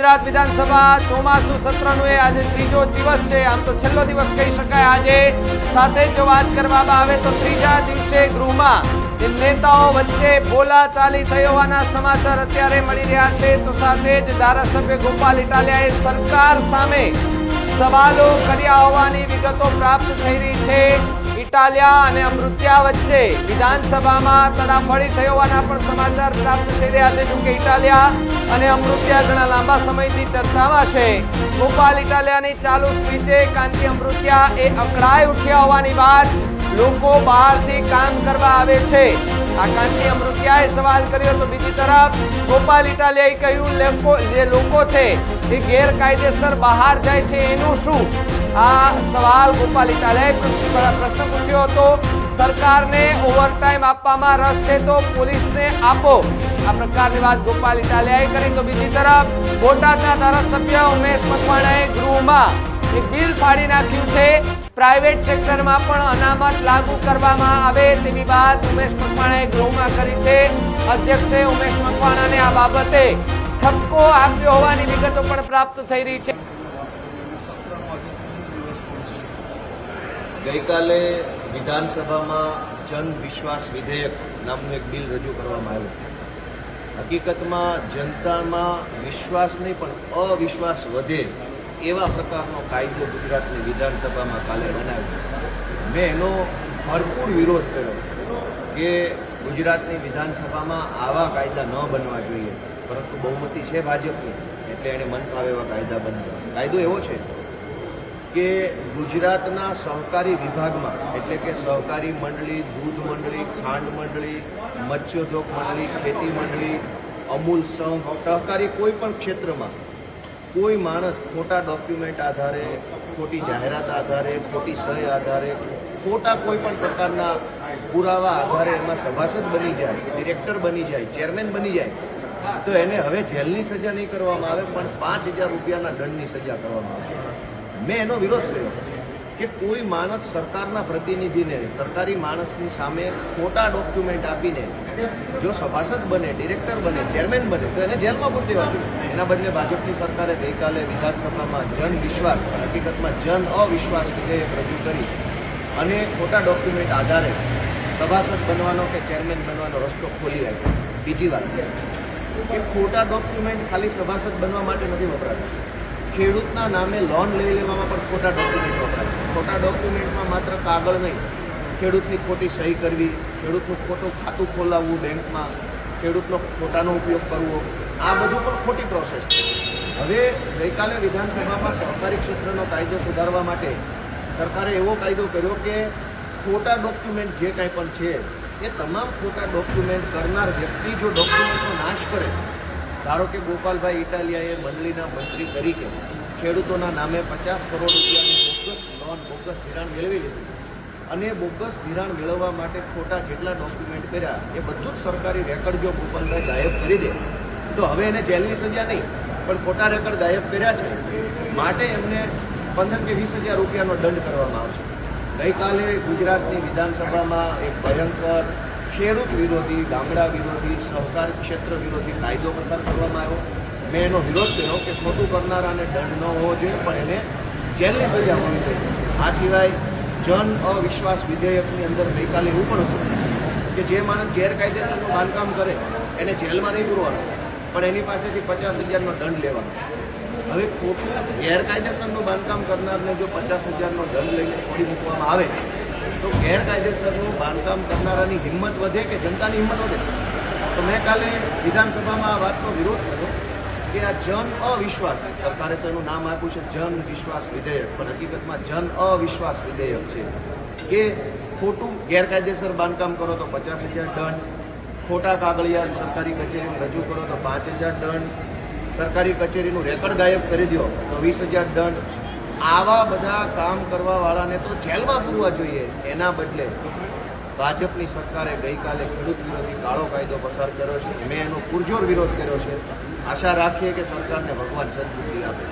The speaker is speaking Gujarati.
ગુજરાત વિધાનસભા ચોમાસુ સત્રનો એ આજે ત્રીજો દિવસ છે. આમ તો છેલ્લો દિવસ કહી શકાય આજે. સાથે જો વાત કરવામાં આવે તો ત્રીજા દિવસે ગૃહમાં નેતાઓ વચ્ચે બોલાચાલી થઈ હોવાના સમાચાર અત્યારે મળી રહ્યા છે. તો સાથે જ ધારાસભ્ય ગોપાલ ઇટાલિયાએ સરકાર સામે સવાલો કર્યા હોવાની વિગતો પ્રાપ્ત થઈ રહી છે. ઇટાલિયા અને અમૃત્યા વચ્ચે વિધાનસભામાં તડાફડી થઈ હોવાના પણ સમાચાર પ્રાપ્ત થઈ રહ્યા છે, જોકે ઇટાલિયા અને અમૃત્યા ઘણા લાંબા સમયથી ચર્ચામાં છે. ગોપાલ ઇટાલિયાની ચાલુ સ્પીચે કાંતિ અમૃત્યા એ અકળાઈ ઉઠ્યા હોવાની વાત, લોકો બહારથી કામ કરવા આવે છે. આ અમૃતિયાએ સવાલ કર્યો તો બીજી તરફ ગોપાલ ઇટાલિયાએ કહ્યું જે લોકો છે એ ગેરકાયદેસર બહાર જાય છે એનું શું? આ સવાલ ગોપાલ ઇટાલિયાએ પ્રશ્ન પૂછ્યો હતો. સરકારને ઓવરટાઈમ આપવામાં રસ છે તો પોલીસને આપો. આ પ્રકારની વાત ગોપાલ ઇટાલિયાએ કરી તો બીજી તરફ બોટાદના ધારાસભ્ય ઉમેશ મકવાણાએ ગૃહમાં એક બિલ ફાડી નાખ્યું છે. પ્રાઇવેટ સેક્ટરમાં પણ અનામત લાગુ કરવામાં આવે તેવી વાત ઉમેશ મકવાણાએ ગૃહમાં કરી છે. અધ્યક્ષે ઉમેશ મકવાણાને આ બાબતે ઠપકો આપ્યો હોવાની વિગતો પણ પ્રાપ્ત થઈ રહી છે. ગઈકાલે વિધાનસભામાં જન વિશ્વાસ વિધેયક નામનું એક બિલ રજૂ કરવામાં આવ્યું હકીકતમાં જનતામાં વિશ્વાસ નહીં, પણ અવિશ્વાસ વધે એવા પ્રકારનો કાયદો ગુજરાતની વિધાનસભામાં કાલે બનાવ્યો. મેં એનો ભરપૂર વિરોધ કર્યો કે ગુજરાતની વિધાનસભામાં આવા કાયદા ન બનવા જોઈએ. પરંતુ બહુમતી છે ભાજપની, એટલે એણે મન એવા કાયદા બનાવ્યા કાયદો એવો છે કે ગુજરાતના સહકારી વિભાગમાં, એટલે કે સહકારી મંડળી, દૂધ મંડળી, ખાંડ મંડળી, મત્સ્યોદ્યોગ મંડળી, ખેતી મંડળી, અમૂલ સંઘ, સહકારી કોઈ પણ ક્ષેત્રમાં કોઈ માણસ ખોટા ડોક્યુમેન્ટ આધારે, ખોટી જાહેરાત આધારે, ખોટી સહી આધારે, ખોટા કોઈ પણ પ્રકારના પુરાવા આધારે એમાં સભાસદ બની જાય ડિરેક્ટર બની જાય ચેરમેન બની જાય, તો એને હવે જેલની સજા નહીં કરવામાં આવે, પણ પાંચ હજાર રૂપિયાના દંડની સજા કરવામાં આવે. મેં એનો વિરોધ કર્યો કે કોઈ માણસ સરકારના પ્રતિનિધિને, સરકારી માણસની સામે ખોટા ડોક્યુમેન્ટ આપીને જો સભાસદ બને ડિરેક્ટર બને ચેરમેન બને, તો એને જેલમાં પૂરતી દેવા એના બદલે ભાજપની સરકારે ગઈકાલે વિધાનસભામાં જન વિશ્વાસ હકીકતમાં જન અવિશ્વાસ વિધેયક રજૂ કરી અને ખોટા ડોક્યુમેન્ટ આધારે સભાસદ બનવાનો કે ચેરમેન બનવાનો રસ્તો ખોલી આપ્યો. બીજી વાત કે ખોટા ડોક્યુમેન્ટ ખાલી સભાસદ બનવા માટે નથી વપરાતા. ખેડૂતના નામે લોન લઈ લેવામાં પણ ખોટા ડોક્યુમેન્ટ વપરાય ખોટા ડોક્યુમેન્ટમાં માત્ર કાગળ નહીં, ખેડૂતની ખોટી સહી કરવી, ખેડૂતનું ખોટું ખાતું ખોલાવવું બેંકમાં, ખેડૂતનો ખોટાનો ઉપયોગ કરવો આ બધું પણ ખોટી પ્રોસેસ છે. હવે ગઈકાલે વિધાનસભામાં સહકારી ક્ષેત્રનો કાયદો સુધારવા માટે સરકારે એવો કાયદો કર્યો કે ખોટા ડોક્યુમેન્ટ જે કાંઈ પણ છે, એ તમામ ખોટા ડોક્યુમેન્ટ કરનાર વ્યક્તિ જો ડોક્યુમેન્ટનો નાશ કરે, ધારો કે ગોપાલભાઈ ઇટાલિયાએ મંડળીના મંત્રી તરીકે ખેડૂતોના નામે પચાસ કરોડ રૂપિયાની બોગસ લોન, બોગસ ધિરાણ મેળવી લીધું અને બોગસ ધિરાણ મેળવવા માટે ખોટા જેટલા ડોક્યુમેન્ટ કર્યા, એ બધું જ સરકારી રેકર્ડ જો ગોપાલભાઈ ગાયબ કરી દે તો હવે એને જેલની સજા નહીં, પણ ખોટા રેકર્ડ ગાયબ કર્યા છે, માટે એમને પંદર કે વીસ હજાર રૂપિયાનો દંડ કરવામાં આવશે. ગઈકાલે ગુજરાતની વિધાનસભામાં એક ભયંકર ખેડૂત વિરોધી, ગામડા વિરોધી, સહકાર ક્ષેત્ર વિરોધી કાયદો પસાર કરવામાં આવ્યો. મેં એનો વિરોધ કર્યો કે ખોટું કરનારાને દંડ ન હોવો જોઈએ, પણ એને જેલની સજા હોવી જોઈએ. આ સિવાય જન અવિશ્વાસ વિધેયકની અંદર ગઈકાલે એવું પણ હતું કે જે માણસ ગેરકાયદેસરનું બાંધકામ કરે, એને જેલમાં નહીં પૂરવાનો. પણ એની પાસેથી પચાસ હજારનો દંડ લેવાનો. હવે ખોટું ગેરકાયદેસરનું બાંધકામ કરનારને જો પચાસ હજારનો દંડ લઈને છોડી મૂકવામાં આવે, તો ગેરકાયદેસરનું બાંધકામ કરનારાની હિંમત વધે કે જનતાની હિંમત વધે? તો મેં કાલે વિધાનસભામાં આ વાતનો વિરોધ કર્યો કે આ જન અવિશ્વાસ, સરકારે તો એનું નામ આપ્યું છે જન વિશ્વાસ વિધેયક, પણ હકીકતમાં જન અવિશ્વાસ વિધેયક છે કે ખોટું ગેરકાયદેસર બાંધકામ કરો તો પચાસ હજાર દંડ ખોટા કાગળિયા સરકારી કચેરીમાં રજૂ કરો તો પાંચ હજાર દંડ સરકારી કચેરીનું રેકર્ડ ગાયબ કરી દો તો વીસ હજાર દંડ. આવા બધા કામ કરવાવાળાને તો જેલમાં પૂરવા જોઈએ, એના બદલે ભાજપની સરકારે ગઈકાલે ખેડૂત વિરોધી કાળો કાયદો પસાર કર્યો છે. મેં એનો પુરજોર વિરોધ કર્યો છે. આશા રાખીએ કે સરકારને ભગવાન સદબુદ્ધિ આપે.